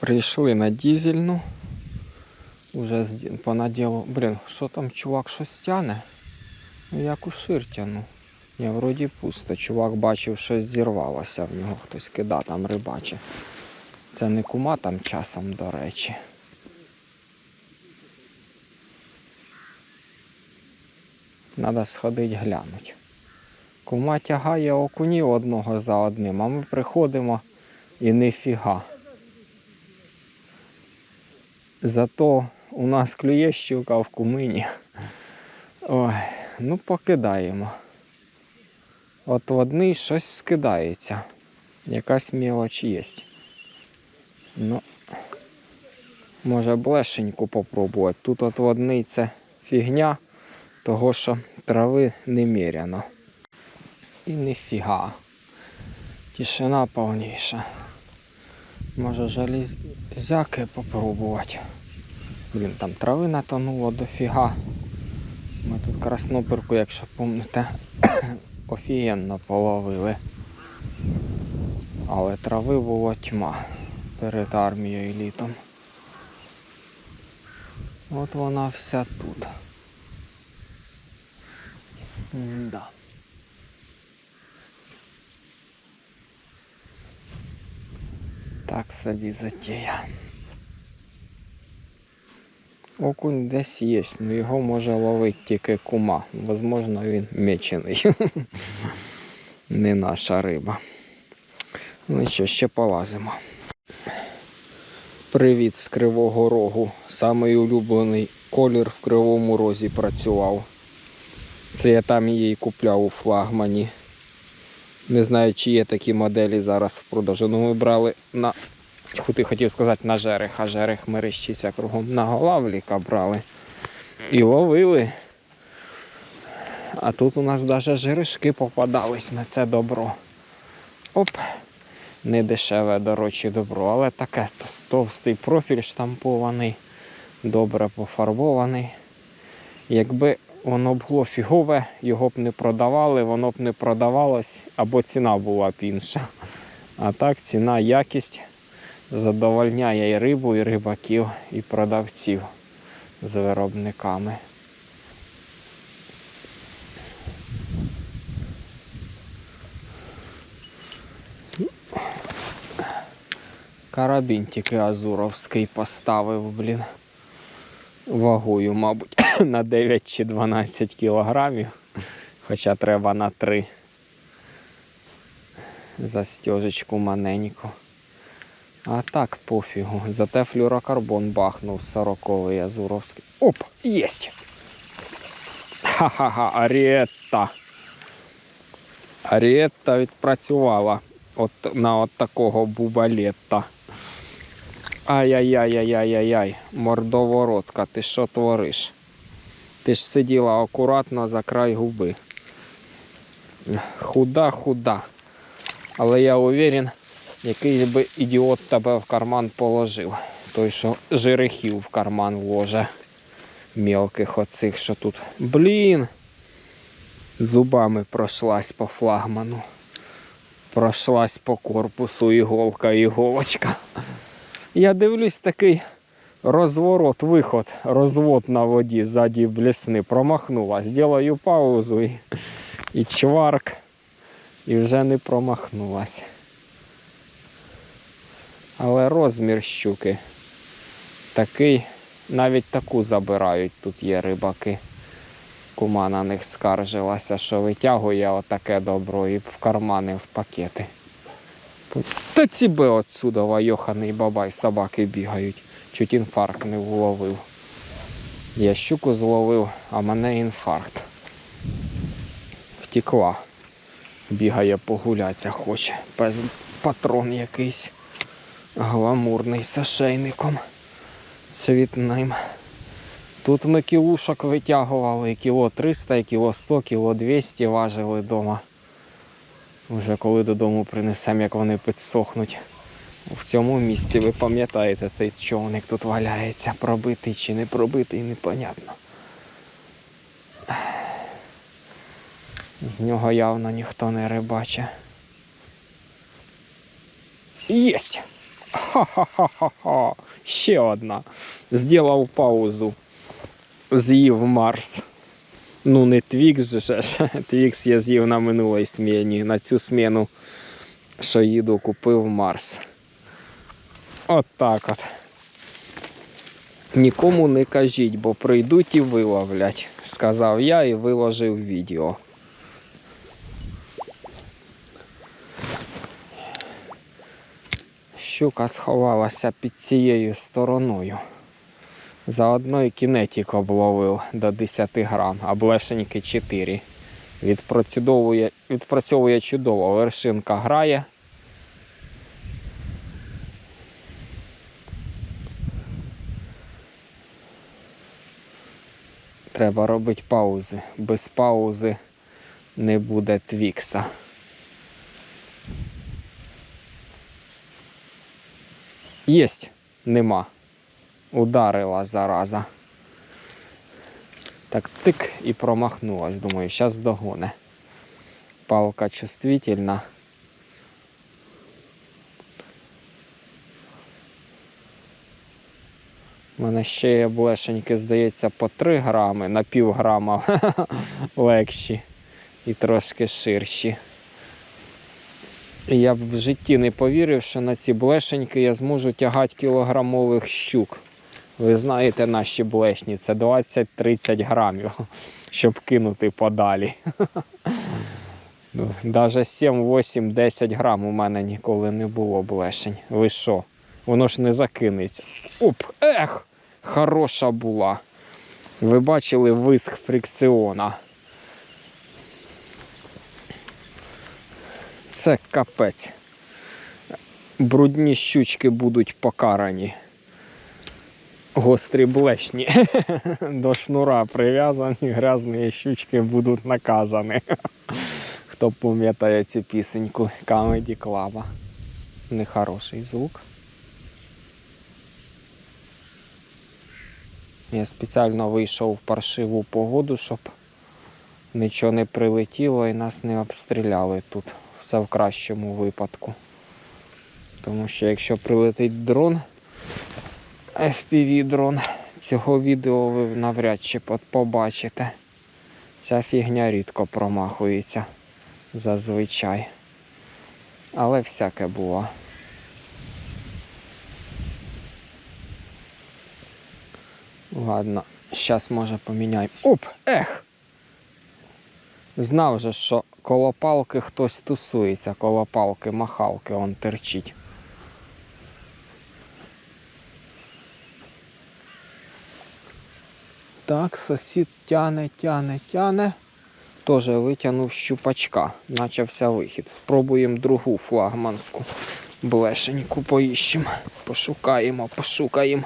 Прийшли на дізельну. Уже понаділу. Блін, що там чувак щось тяне? Ну як у шир тяну. Ні, вроді пусто. Чувак бачив, щось зірвалося в нього. Хтось кида там рибаче. Це не кума там часом, до речі. Надо сходити глянуть. Кума тягає окунів одного за одним, а ми приходимо і ніфіга. Зато у нас клює щука в кумині. Ой, ну покидаємо. От в одній щось скидається. Якась мелоч є. Ну, може блешеньку попробувати. Тут от в одній це фігня, того що трави неміряно. І ніфіга. Тишина повніша. Може железяки попробувати. Блін, там трави натонуло дофіга. Ми тут красноперку, якщо пам'ятаєте, офігенно половили. Але трави було тьма перед армією літом. От вона вся тут. Да. Так собі затія. Окунь десь є, але його може ловити тільки кума. Возможно, він мечений. Не наша риба. Ну що, ще полазимо. Привіт з Кривого Рогу. Самий улюблений колір в Кривому Розі працював. Це я там її купляв у флагмані. Не знаю, чи є такі моделі зараз в продажу. Ну ми брали на. Ти хотів сказати на жерех, а жерех мерещиться кругом. На голавліка брали. І ловили. А тут у нас навіть жерешки попадались на це добро. Оп. Не дешеве, дорожче добро, але таке товстий профіль штампований, добре пофарбований. Якби воно б було фігове, його б не продавали, воно б не продавалось, або ціна була б інша. А так ціна, якість задовольняє і рибу, і рибаків, і продавців з виробниками. Карабін тільки Азуровський поставив, блін. Вагою, мабуть, на 9 чи 12 кілограмів. Хоча треба на 3. Застежечку маненьку. А так пофігу. Зате флюрокарбон бахнув 40-й Азуровський. Оп! Єсть! Ха-ха-ха, Аріетта. Аріетта відпрацювала от, на от такого бубалета. Ай-яй-яй-яй-яй-яй, мордоворотка, ти що твориш? Ти ж сиділа акуратно за край губи. Худа, худа. Але я уверен, якийсь би ідіот тебе в карман положив. Той, що жерехів в карман вложить. Мелких оцих, що тут. Блін. Зубами прошлась по флагману. Прошлась по корпусу іголка, іголочка. Я дивлюсь такий розворот, виход, розвод на воді ззаді блісни. Промахнулась. Ділаю паузу і, і чварк. І вже не промахнулась. Але розмір щуки такий, навіть таку забирають. Тут є рибаки. Кума на них скаржилася, що витягує отаке добро і в кармани в пакети. Та ці би отсюда йоханий бабай, собаки бігають. Чуть інфаркт не вловив. Я щуку зловив, а мене інфаркт. Втекла. Бігає погулятися хоче. Без патрон якийсь гламурний з ошейником цвітним. Тут ми кілушок витягували, кіло 300, кіло 100, кіло 200 важили вдома. Вже коли додому принесемо, як вони підсохнуть. В цьому місці ви пам'ятаєте, цей човник тут валяється, пробитий чи не пробитий, непонятно. З нього явно ніхто не рибаче. Єсть! Ха-ха-ха-ха. Ще одна. Зділав паузу. З'їв Марс. Ну, не Твікс же ж. Твікс я з'їв на минулій сміні. На цю сміну, що їду, купив Марс. От так от. Нікому не кажіть, бо прийдуть і виловлять, сказав я і виложив відео. Щука сховалася під цією стороною. Заодно і кінетик обловив до 10 грам, а блешеньки 4. Відпрацьовує, відпрацьовує чудово, вершинка грає. Треба робити паузи. Без паузи не буде твікса. Єсть, нема. Ударила зараза. Так тик і промахнулась. Думаю, зараз догоне. Палка чувствительна. У мене ще є блешеньки, здається, по 3 грами, на пів грама легші і трошки ширші. Я б в житті не повірив, що на ці блешеньки я зможу тягати кілограмових щук. Ви знаєте наші блешні, це 20-30 грамів, щоб кинути подалі. Даже 7, 8, 10 грам у мене ніколи не було блешень. Ви що? Воно ж не закинеться. Оп, ех! Хороша була. Ви бачили виск фрикціона. Це капець. Брудні щучки будуть покарані. Гострі блешні. До шнура прив'язані, грязні щучки будуть наказані. Хто пам'ятає цю пісеньку Comedy Club. Нехороший звук. Я спеціально вийшов в паршиву погоду, щоб нічого не прилетіло і нас не обстріляли тут. Все в кращому випадку. Тому що якщо прилетить дрон, FPV дрон, цього відео ви навряд чи побачите. Ця фігня рідко промахується зазвичай. Але всяке було. Ладно, зараз може поміняємо. Оп! Ех! Знав же, що коло палки хтось тусується, коло палки махалки он терчить. Так, сусід тяне, тяне, тяне. Теж витягнув щупачка. Начався вихід. Спробуємо другу флагманську блешеньку поїщемо. Пошукаємо, пошукаємо.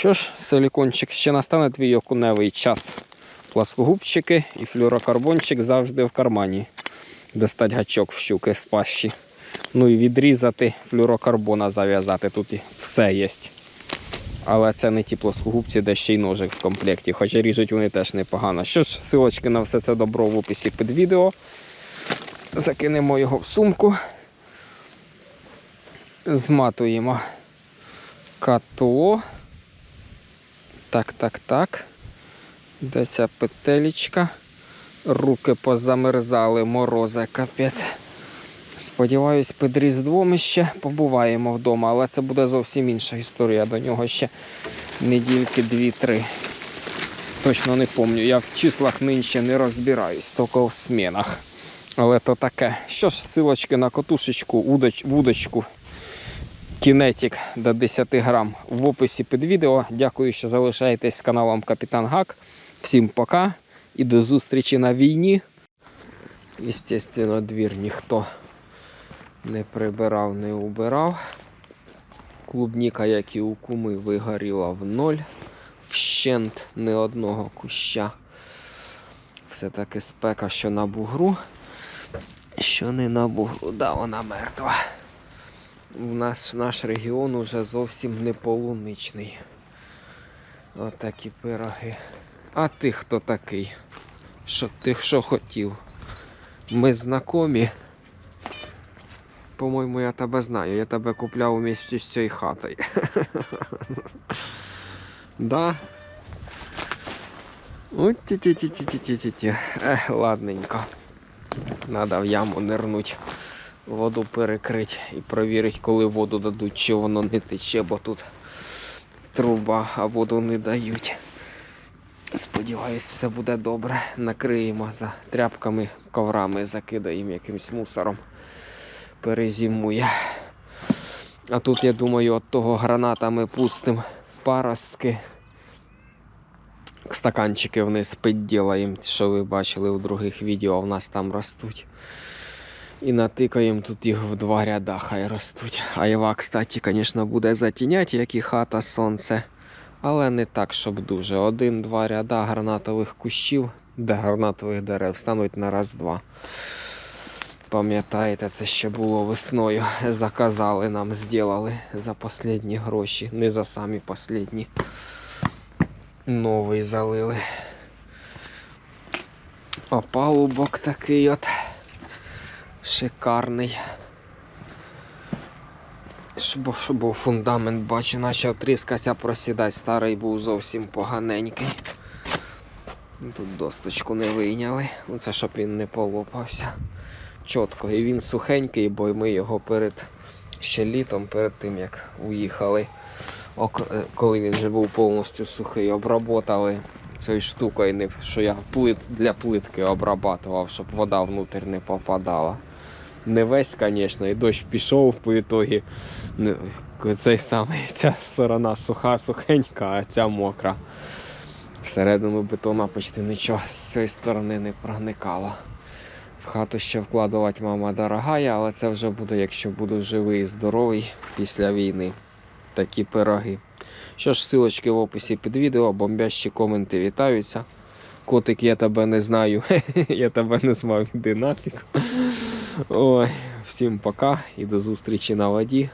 Що ж, силікончик, ще настане твій окуневий час. Пласкогубчики і флюрокарбончик завжди в кармані. Достать гачок в щуки з пащі. Ну і відрізати флюрокарбона зав'язати. Тут і все є. Але це не ті плоскогубці, де ще й ножик в комплекті, хоча ріжуть вони теж непогано. Що ж, силочки на все це добро в описі під відео. Закинемо його в сумку. Зматуємо катло. Так, так, так. Де ця петелечка? Руки позамерзали, морози капець. Сподіваюсь, під Різдвом ще побуваємо вдома, але це буде зовсім інша історія. До нього ще недільки дві-три. Точно не пам'ятаю. Я в числах нинче не розбираюсь, тільки в смінах. Але то таке. Що ж, силочки на котушечку, удоч, вудочку, кінетик до 10 грам в описі під відео. Дякую, що залишаєтесь з каналом Капітан Гак. Всім пока і до зустрічі на війні. Естественно, двір ніхто не прибирав, не убирав. Клубніка, як і у куми, вигоріла в ноль. Вщент не одного куща. Все-таки спека, що на бугру, що не на бугру. Да, вона мертва у нас наш регіон уже зовсім не полуничний. Отакі От пироги. А ти хто такий? Що ти що хотів? Ми знайомі. По-моєму, я тебе знаю, я тебе купляв у місті з цією хатою. Да? ті ті ті ті ті ті ті Ех, ладненько. Надо в яму нирнуть воду перекрити і провірити, коли воду дадуть, чи воно не тече, бо тут труба, а воду не дають. Сподіваюсь, все буде добре. Накриємо за тряпками, коврами, закидаємо якимсь мусором. Перезимує. А тут, я думаю, от того гранатами пустим паростки. Стаканчики вниз підділаємо, що ви бачили в других відео, в нас там ростуть. І натикаємо тут їх в два ряда, хай ростуть. Айва, кстати, звісно, буде затіняти, як і хата сонце. Але не так, щоб дуже. Один-два ряда гранатових кущів, де гранатових дерев, стануть на раз-два. Пам'ятаєте, це ще було весною. Заказали нам, зробили за останні гроші. Не за самі останні. Новий залили. А палубок такий от шикарний. Щоб, щоб був фундамент, бачу, почав тріскатися просідати. Старий був зовсім поганенький. Тут досточку не вийняли. Ну, Це щоб він не полопався. Чітко. І він сухенький, бо ми його перед ще літом, перед тим як уїхали. Е, коли він вже був повністю сухий, обработали цією штукою, що я плит, для плитки обрабатував, щоб вода внутрь не попадала. Не весь, звісно, і дощ пішов по ітогі. Цей самий, ця сторона суха, сухенька, а ця мокра. Всередину бетона почти нічого з цієї сторони не проникало. В хату ще вкладувати мама дорогая, але це вже буде, якщо буду живий і здоровий після війни. Такі пироги. Що ж, силочки в описі під відео, бомбящі коменти вітаються. Котик, я тебе не знаю. я тебе не знаю, іди нафіг. Ой, всім пока і до зустрічі на воді.